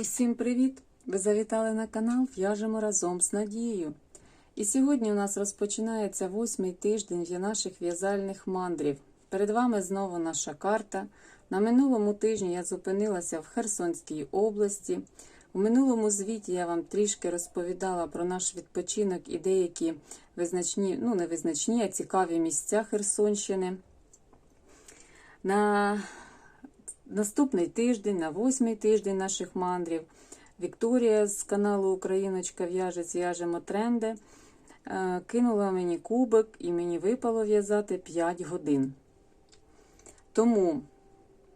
Усім привіт! Ви завітали на канал В'яжемо разом з Надією. І сьогодні у нас розпочинається восьмий тиждень для наших в'язальних мандрів. Перед вами знову наша карта. На минулому тижні я зупинилася в Херсонській області. У минулому звіті я вам трішки розповідала про наш відпочинок і деякі визначні, ну не визначні, а цікаві місця Херсонщини. На наступний тиждень, на восьмий тиждень наших мандрів, Вікторія з каналу Україночка в'яже, зв'яжемо тренди. е, Кинула мені кубик і мені випало в'язати 5 годин. Тому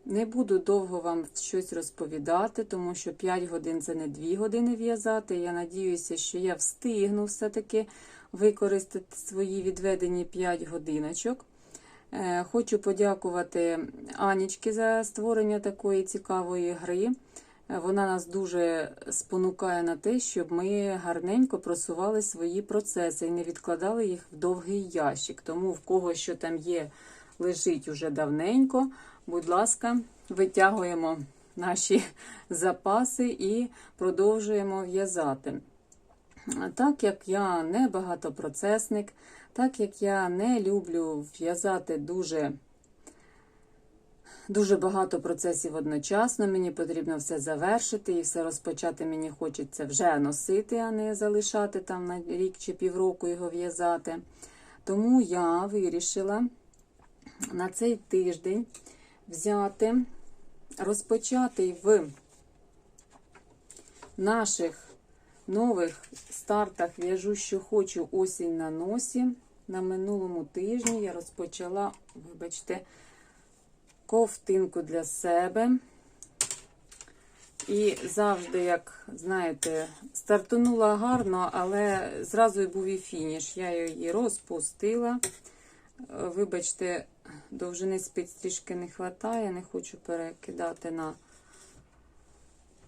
не буду довго вам щось розповідати, тому що 5 годин це не 2 години в'язати. Я надіюся, що я встигну все-таки використати свої відведені 5 годиночок. Е, Хочу подякувати Анічки за створення такої цікавої гри. Е, Вона нас дуже спонукає на те, щоб ми гарненько просували свої процеси і не відкладали їх в довгий ящик. Тому в кого що там є, лежить уже давненько. Будь ласка, витягуємо наші запаси і продовжуємо в'язати. Так як я не багатопроцесник, так як я не люблю в'язати дуже дуже багато процесів одночасно, мені потрібно все завершити і все розпочати мені хочеться вже носити, а не залишати там на рік чи півроку його в'язати. Тому я вирішила на цей тиждень взяти, розпочати в наших нових стартах в'яжу, що хочу осінь на носі. На минулому тижні я розпочала, вибачте, ковтинку для себе. І завжди, як знаєте, стартанула гарно, але зразу був і фініш. Я її розпустила. Вибачте, довжини спиць трішки не вистачає, не хочу перекидати на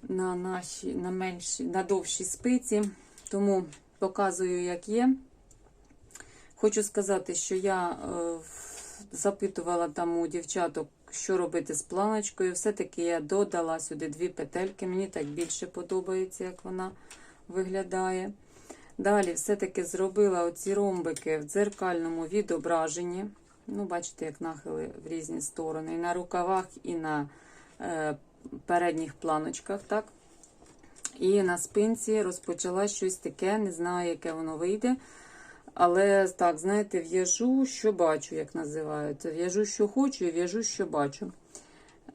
на наші, на менші, на довші спиці, тому показую, як є. Хочу сказати, що я е, запитувала там у дівчаток, що робити з планочкою. Все-таки я додала сюди дві петельки. Мені так більше подобається, як вона виглядає. Далі, все-таки зробила оці ромбики в дзеркальному відображенні. Ну, бачите, як нахили в різні сторони. І на рукавах, і на е, передніх планочках, так? І на спинці розпочала щось таке, не знаю, яке воно вийде. Але так, знаєте, в'яжу, що бачу, як називається. В'яжу, що хочу, і в'яжу, що бачу.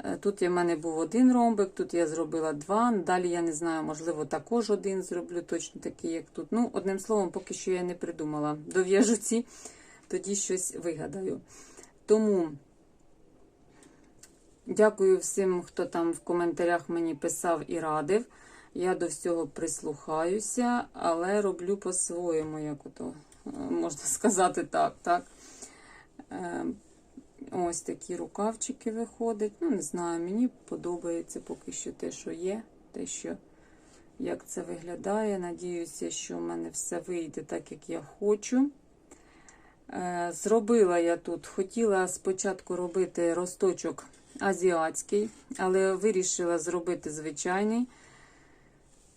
Е, Тут в мене був один ромбик, тут я зробила два. Далі я не знаю, можливо, також один зроблю, точно такий, як тут. Ну, одним словом, поки що я не придумала. Дов'яжу ці, тоді щось вигадаю. Тому. Дякую всім, хто там в коментарях мені писав і радив. Я до всього прислухаюся, але роблю по-своєму, як ото можна сказати так. так. Е, ось такі рукавчики виходять. Ну, не знаю, мені подобається поки що те, що є, те, що як це виглядає. Надіюся, що в мене все вийде так, як я хочу. Е, зробила я тут, хотіла спочатку робити росточок азіатський, але вирішила зробити звичайний,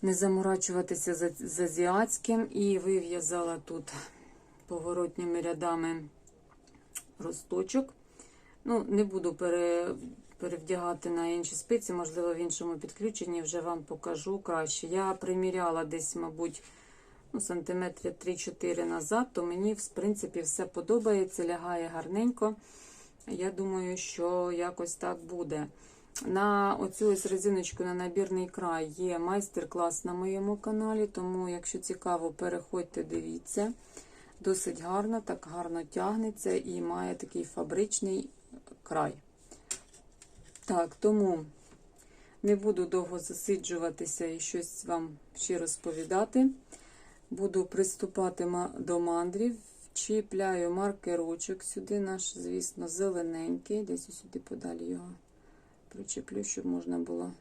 не заморачуватися з, азіатським, і вив'язала тут поворотніми рядами росточок. Ну, Не буду пере, перевдягати на інші спиці, можливо, в іншому підключенні вже вам покажу краще. Я приміряла десь, мабуть, ну, сантиметрів 3-4 назад, то мені, в принципі, все подобається, лягає гарненько. Я думаю, що якось так буде. На оцю ось резиночку на набірний край є майстер-клас на моєму каналі, тому, якщо цікаво, переходьте, дивіться. Досить гарно, так гарно тягнеться і має такий фабричний край. Так, тому не буду довго засиджуватися і щось вам ще розповідати. Буду приступати до мандрів. Чіпляю маркерочок сюди, наш, звісно, зелененький. Десь сюди подалі його причеплю, щоб можна було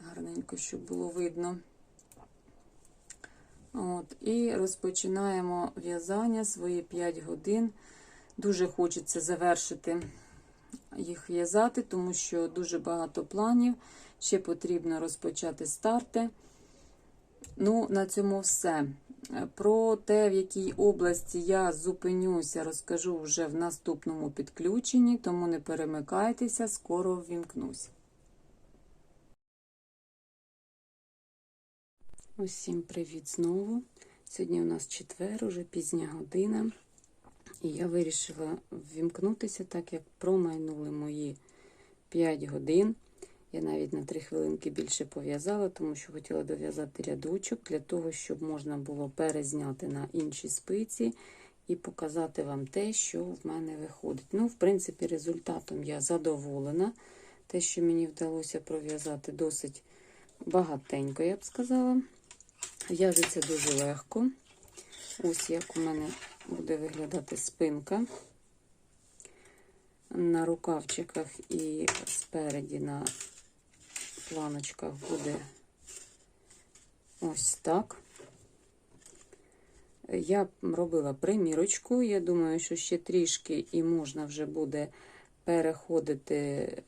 гарненько, щоб було видно. От, і розпочинаємо в'язання свої 5 годин. Дуже хочеться завершити їх в'язати, тому що дуже багато планів. Ще потрібно розпочати старти. Ну, на цьому все. Про те, в якій області я зупинюся, розкажу вже в наступному підключенні, тому не перемикайтеся, скоро ввімкнусь. Усім привіт знову. Сьогодні у нас четвер, уже пізня година. І я вирішила ввімкнутися, так як промайнули мої 5 годин. Я навіть на 3 хвилинки більше пов'язала, тому що хотіла дов'язати рядочок для того, щоб можна було перезняти на інші спиці і показати вам те, що в мене виходить. Ну, в принципі, результатом я задоволена. Те, що мені вдалося пров'язати досить багатенько, я б сказала. В'яжеться дуже легко. Ось як у мене буде виглядати спинка. На рукавчиках і спереді на планочках буде ось так. Я робила примірочку. Я думаю, що ще трішки і можна вже буде переходити е,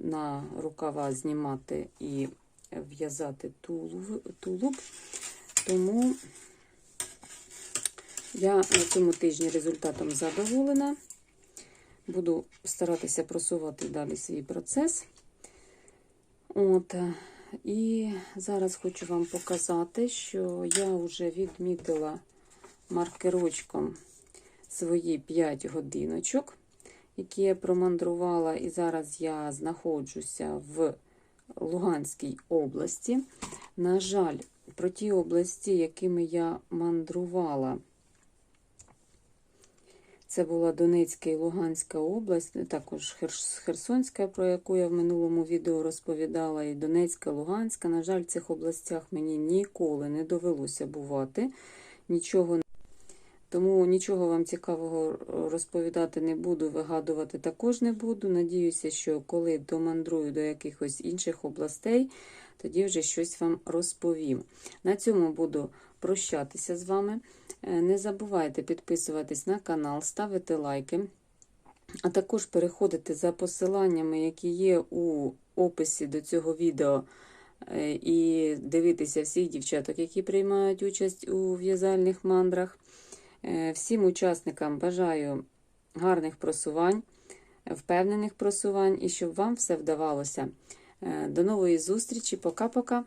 на рукава, знімати і в'язати тулуб. тулуб. Тому я на цьому тижні результатом задоволена. Буду старатися просувати далі свій процес. От, І зараз хочу вам показати, що я вже відмітила маркерочком свої 5 годиночок, які я промандрувала, і зараз я знаходжуся в Луганській області. На жаль, про ті області, якими я мандрувала, це була Донецька і Луганська область, також Херсонська, про яку я в минулому відео розповідала, і Донецька, Луганська. На жаль, в цих областях мені ніколи не довелося бувати. Нічого тому нічого вам цікавого розповідати не буду, вигадувати також не буду. Надіюся, що коли домандрую до якихось інших областей, тоді вже щось вам розповім. На цьому буду прощатися з вами. Не забувайте підписуватись на канал, ставити лайки, а також переходити за посиланнями, які є у описі до цього відео, і дивитися всіх дівчаток, які приймають участь у в'язальних мандрах. Всім учасникам бажаю гарних просувань, впевнених просувань і щоб вам все вдавалося. До нової зустрічі. Пока-пока.